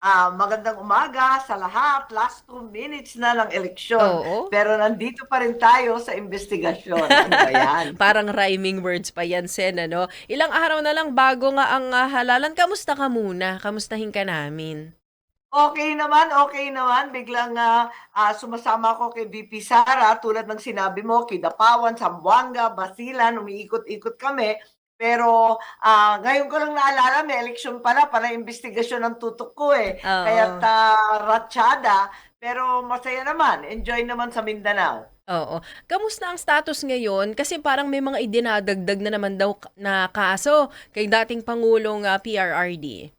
Ah, magandang umaga sa lahat. Last two minutes na ng eleksyon. Oo. Pero nandito pa rin tayo sa investigasyon. Ano ba yan? Parang rhyming words pa yan, Sen, ano? Ilang araw na lang bago nga ang ah, halalan. Kamusta ka muna? Kamustahin ka namin? Okay naman, okay naman. Biglang ah, ah, sumasama ako kay VP Sara tulad ng sinabi mo, Kidapawan, Zamboanga, Basilan, umiikot-ikot kami. Pero ah, ngayon ko lang naalala, may eleksyon pala para investigasyon ng tutok ko eh. Oo. Kaya ratsyada, pero masaya naman. Enjoy naman sa Mindanao. Oo. Kamusta ang status ngayon? Kasi parang may mga idinadagdag na naman daw na kaso kay dating Pangulong ah, PRRD.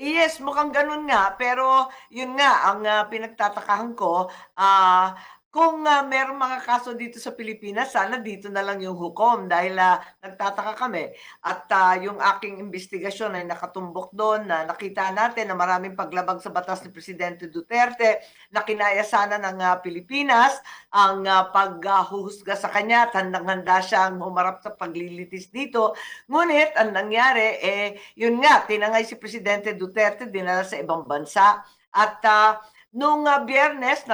Yes, mukhang ganun nga. Pero yun nga, ang ah, pinagtatakahan ko, ah, kung ah, merong mga kaso dito sa Pilipinas, sana dito na lang yung hukom dahil ah, nagtataka kami. At ah, yung aking investigasyon ay nakatumbok doon na nakita natin na maraming paglabag sa batas ni Presidente Duterte na kinaya sana ng ah, Pilipinas ang ah, paghuhusga sa kanya at handang-handa siyang humarap sa paglilitis dito. Ngunit ang nangyari, eh, yun nga, tinangay si Presidente Duterte, dinala sa ibang bansa. At ah, nung ah, biyernes,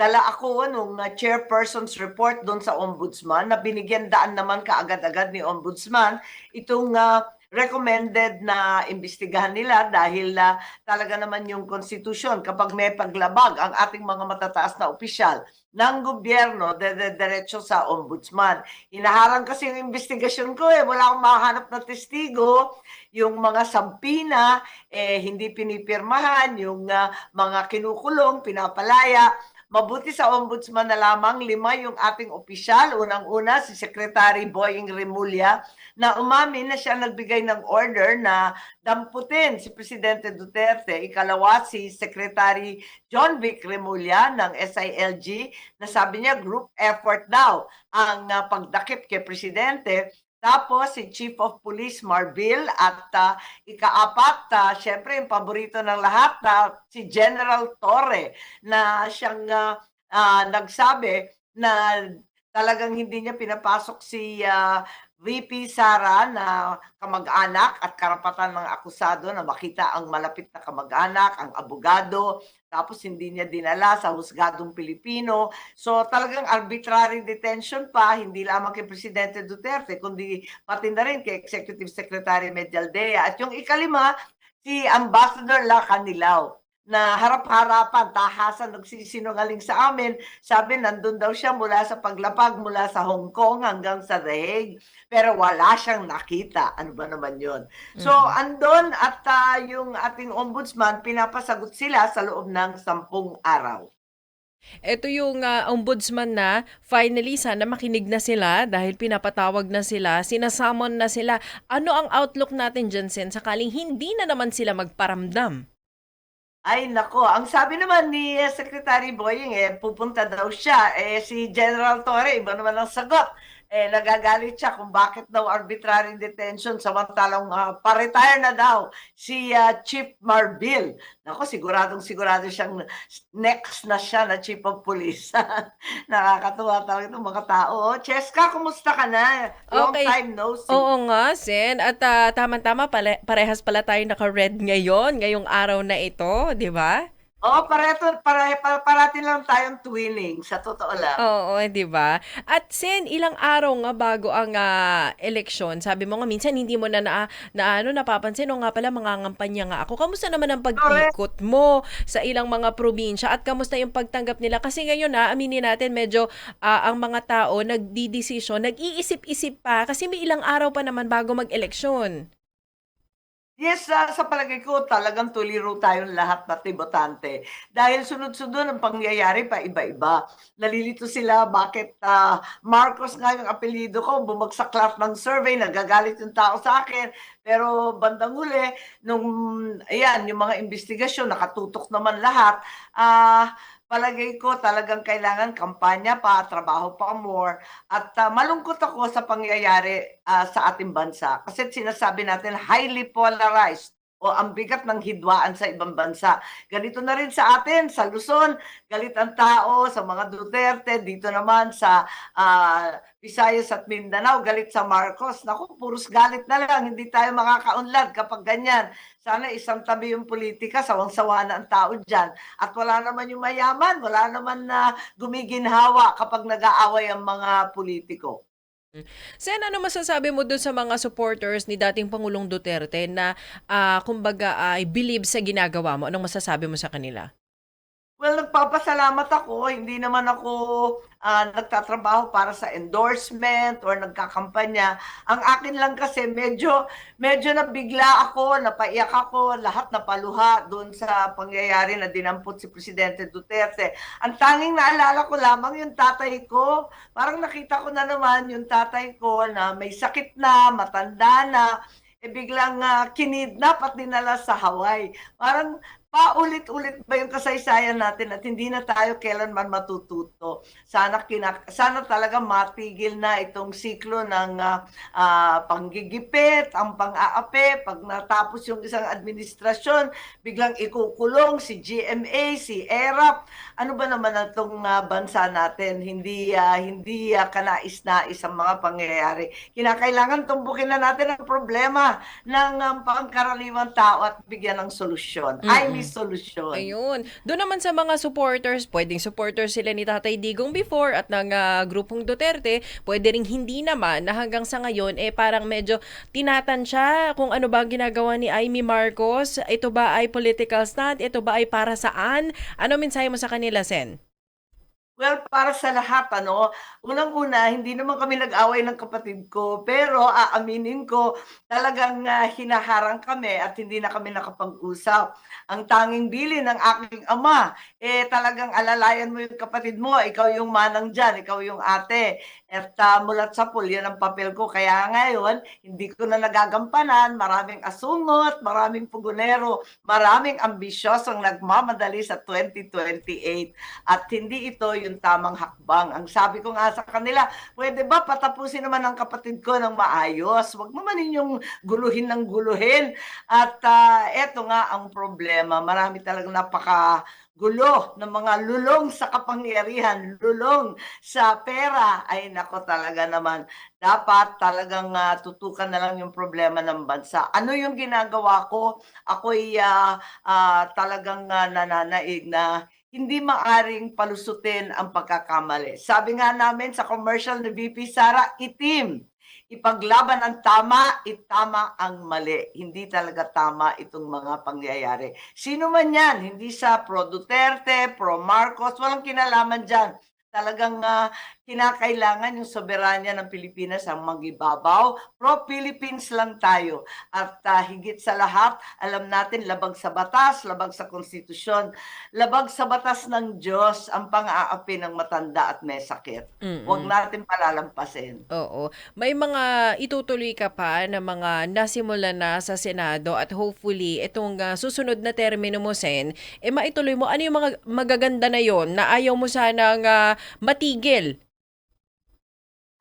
nagdala ako nung ah, chairperson's report doon sa ombudsman na binigyan daan naman kaagad-agad ni ombudsman itong ah, recommended na imbestigahan nila dahil ah, talaga naman yung konstitusyon kapag may paglabag ang ating mga matataas na opisyal ng gobyerno diretso sa ombudsman. Hinaharang kasi yung investigasyon ko eh. Wala akong mahanap na testigo. Yung mga sampina, eh, hindi pinipirmahan. Yung ah, mga kinukulong, pinapalaya. Mabuti sa ombudsman na lamang lima yung ating opisyal. Unang-una, si Secretary Boying Remulla na umamin na siya nagbigay ng order na damputin si Presidente Duterte. Ikalawa, si Secretary John Vic Remulla ng SILG na sabi niya group effort daw ang ah, pagdakip kay Presidente. Tapos si Chief of Police Marbil at ah, ikaapat, uh, syempre yung paborito ng lahat na si General Torre na siyang ah, ah, nagsabi na talagang hindi niya pinapasok si ah, VP Sara na kamag-anak at karapatan ng akusado na makita ang malapit na kamag-anak, ang abogado, tapos hindi niya dinala sa husgadong Pilipino. So talagang arbitrary detention pa, hindi lamang kay Presidente Duterte, kundi pati na rin kay Executive Secretary Medialdea. At yung ikalima, si Ambassador La Canilao na harap-harapan, tahasan, nagsisinungaling sa amin. Sabi, nandun daw siya mula sa paglapag, mula sa Hong Kong hanggang sa The Hague. Pero wala siyang nakita. Ano ba naman yon So, Mhm. andon at ah, yung ating ombudsman, pinapasagot sila sa loob ng sampung araw. Ito yung ah, ombudsman na finally sana makinig na sila dahil pinapatawag na sila, sinasamon na sila. Ano ang outlook natin dyan, Sen, sakaling hindi na naman sila magparamdam? Ay nako, ang sabi naman ni eh, Secretary Boying eh pupunta daw siya eh si General Torre iba naman ang sagot. Eh nagagalit siya kung bakit daw arbitrary detention samantalang ah, pa-retire na daw si ah, Chief Marbil. Nako, siguradong sigurado siyang next na siya na Chief of Police. Nakakatuwa talaga itong mga tao. Oh, Cheska, kumusta ka na? Long Okay. time no see. Oo nga, Sen. At ah, tama-tama, pala- parehas pala tayo naka-red ngayon, ngayong araw na ito, di ba? Oo, pareto, pare, para, parating lang tayong twinning, sa totoo lang. Oo, di ba? At Sen, ilang araw nga bago ang ah, eleksyon, sabi mo nga minsan hindi mo na, na, na ano, napapansin, o nga pala mangangampanya nga ako. Kamusta naman ang pag-ikot mo sa ilang mga probinsya at kamusta yung pagtanggap nila? Kasi ngayon na, aminin natin, medyo ah, ang mga tao nagdidesisyon, nag-iisip-isip pa kasi may ilang araw pa naman bago mag-eleksyon. Yes, sa sa palagay ko talagang tuliro tayong lahat na botante. Dahil sunod-sunod ang pangyayari pa iba-iba. Nalilito sila bakit ah, Marcos nga yung apelyido ko, bumagsak lahat ng survey, nagagalit yung tao sa akin. Pero bandang huli, nung, ayan, yung mga investigasyon, nakatutok naman lahat. Ah, palagay ko talagang kailangan kampanya pa, trabaho pa more. At ah, malungkot ako sa pangyayari ah, sa ating bansa kasi sinasabi natin highly polarized o ang bigat ng hidwaan sa ibang bansa. Ganito na rin sa atin, sa Luzon, galit ang tao sa mga Duterte, dito naman sa ah, Visayas at Mindanao, galit sa Marcos. Naku, puros galit na lang, hindi tayo makakaunlad kapag ganyan. Sana isang tabi yung politika, sawang-sawa na ang tao dyan. At wala naman yung mayaman, wala naman na gumiginhawa kapag nag-aaway ang mga politiko. Sen, ano masasabi mo dun sa mga supporters ni dating Pangulong Duterte na ah, kumbaga ay believe sa ginagawa mo? Anong masasabi mo sa kanila? Well, nagpapasalamat ako. Hindi naman ako ah, nagtatrabaho para sa endorsement or nagkakampanya. Ang akin lang kasi medyo medyo nabigla ako, napaiyak ako, lahat napaluha doon sa pangyayari na dinampot si Presidente Duterte. Ang tanging naalala ko lamang yung tatay ko. Parang nakita ko na naman yung tatay ko na may sakit na, matanda na, eh biglang ah, kinidnap at dinala sa Hawaii. Parang paulit-ulit ba yung kasaysayan natin at hindi na tayo kailanman matututo. Sana kina, sana talaga matigil na itong siklo ng ah, ah, panggigipit, ang pang-aapi, pag natapos yung isang administrasyon, biglang ikukulong si GMA, si ERAP. Ano ba naman itong ah, bansa natin? Hindi ah, hindi ah, kanais-nais ang mga pangyayari. Kinakailangan tumbukin na natin ang problema ng um, pangkaraniwang tao at bigyan ng solusyon. I Mm-mm. May solusyon. Ayun. Doon naman sa mga supporters, pwedeng supporters sila ni Tatay Digong before at ng ah, grupong Duterte, pwede ring hindi naman na hanggang sa ngayon eh parang medyo tinatansya kung ano ba ang ginagawa ni Amy Marcos. Ito ba ay political stunt? Ito ba ay para saan? Ano mensahe mo sa kanila, Sen? Well, para sa lahat, ano, unang-una, hindi naman kami nag-away ng kapatid ko, pero aaminin ko, talagang ah, hinaharang kami at hindi na kami nakapag-usap. Ang tanging bili ng aking ama, eh talagang alalayan mo yung kapatid mo, ikaw yung manang dyan, ikaw yung ate. At uh, mulat sa pool, yan ang papel ko. Kaya ngayon, hindi ko na nagagampanan, maraming asungot, maraming pugunero, maraming ambisyosong nagmamadali sa 2028. At hindi ito yung tamang hakbang. Ang sabi ko nga sa kanila, pwede ba patapusin naman ang kapatid ko ng maayos? Huwag naman ninyong guluhin ng guluhin. At ah, eto nga ang problema. Marami talagang napaka gulo ng mga lulong sa kapangyarihan, lulong sa pera. Ay nako talaga naman. Dapat talagang ah, tutukan na lang yung problema ng bansa. Ano yung ginagawa ko? Ako'y ah, ah, talagang ah, nananaig na hindi maaring palusutin ang pagkakamali. Sabi nga namin sa commercial ni VP Sara, itim. Ipaglaban ang tama, itama ang mali. Hindi talaga tama itong mga pangyayari. Sino man yan, hindi sa pro Duterte, pro Marcos, walang kinalaman dyan. Talagang ah, kinakailangan yung soberanya ng Pilipinas ang magibabaw. Pro-Philippines lang tayo. At ah, higit sa lahat, alam natin labag sa batas, labag sa konstitusyon, labag sa batas ng Diyos ang pang-aapi ng matanda at may sakit. Huwag Mm-mm. natin palalampasin. Oo. May mga itutuloy ka pa na mga nasimula na sa Senado at hopefully itong ah, susunod na termino mo, Sen, eh maituloy mo. Ano yung mga magaganda na yon na ayaw mo sanang ah, matigil?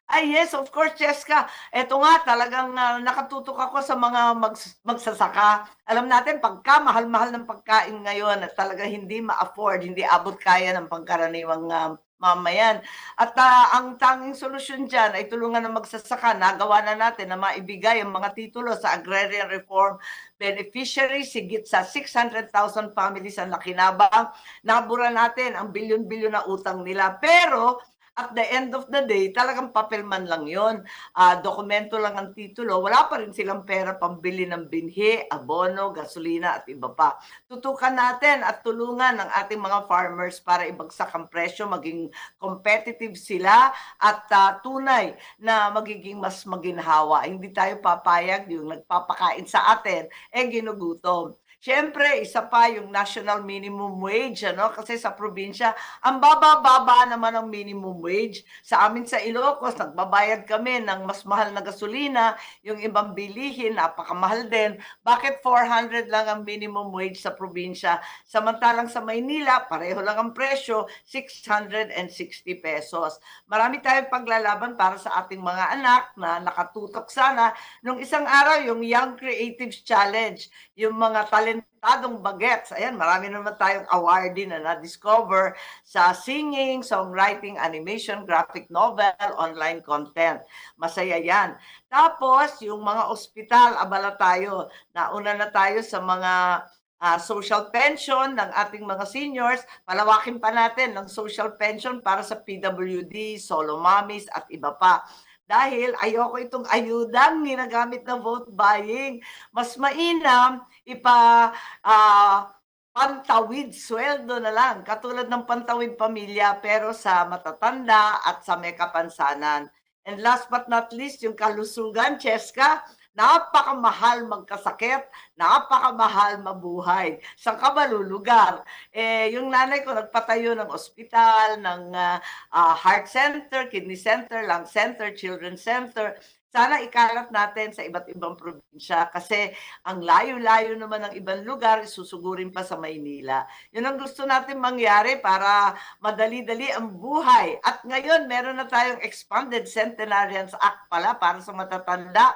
Ay yes, of course, Cheska. Ito nga, talagang ah, nakatutok ako sa mga mags- magsasaka. Alam natin, pagka mahal-mahal ng pagkain ngayon, at talaga hindi ma-afford, hindi abot kaya ng pangkaraniwang ah, mamayan. At ah, ang tanging solusyon dyan ay tulungan ng magsasaka. Nagawa na natin na maibigay ang mga titulo sa agrarian reform beneficiaries, higit sa 600,000 families ang nakinabang. Nabura natin ang bilyon-bilyon na utang nila. Pero at the end of the day, talagang papel man lang yon. Ah, dokumento lang ang titulo. Wala pa rin silang pera pambili ng binhi, abono, gasolina at iba pa. Tutukan natin at tulungan ng ating mga farmers para ibagsak ang presyo, maging competitive sila at ah, tunay na magiging mas maginhawa. Hindi tayo papayag yung nagpapakain sa atin, eh ginugutom. Siyempre, isa pa yung national minimum wage, ano? Kasi sa probinsya, ang baba-baba naman ang minimum wage. Sa amin sa Ilocos, nagbabayad kami ng mas mahal na gasolina, yung ibang bilihin, napakamahal din. Bakit 400 lang ang minimum wage sa probinsya? Samantalang sa Maynila, pareho lang ang presyo, 660 pesos. Marami tayong paglalaban para sa ating mga anak na nakatutok sana. Nung isang araw, yung Young Creatives Challenge, yung mga talentadong bagets. Ayan, marami naman tayong awardee na na-discover sa singing, songwriting, animation, graphic novel, online content. Masaya yan. Tapos, yung mga ospital, abala tayo. Nauna na tayo sa mga ah, social pension ng ating mga seniors. Palawakin pa natin ng social pension para sa PWD, solo mommies at iba pa. Dahil ayoko itong ayudang ginagamit na vote buying. Mas mainam ipa ah, pantawid sweldo na lang. Katulad ng pantawid pamilya pero sa matatanda at sa may kapansanan. And last but not least, yung kalusugan, Cheska, napakamahal magkasakit, napakamahal mabuhay. Sa ka malulugar? Eh, yung nanay ko nagpatayo ng ospital, ng ah, ah, heart center, kidney center, lung center, children's center. Sana ikalat natin sa iba't ibang probinsya kasi ang layo-layo naman ng ibang lugar, susugurin pa sa Maynila. Yun ang gusto natin mangyari para madali-dali ang buhay. At ngayon, meron na tayong Expanded Centenarians Act pala para sa matatanda.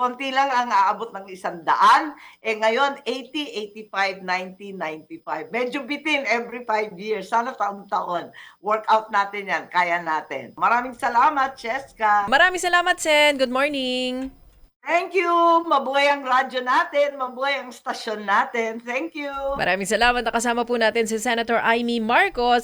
Konti lang ang aabot ng isang daan. Eh ngayon, 80, 85, 90, 95. Medyo bitin every five years. Sana taon-taon. Workout natin yan. Kaya natin. Maraming salamat, Cheska. Maraming salamat, Sen. Good morning. Thank you. Mabuhay ang radyo natin. Mabuhay ang stasyon natin. Thank you. Maraming salamat. Nakasama po natin si Senator Amy Marcos.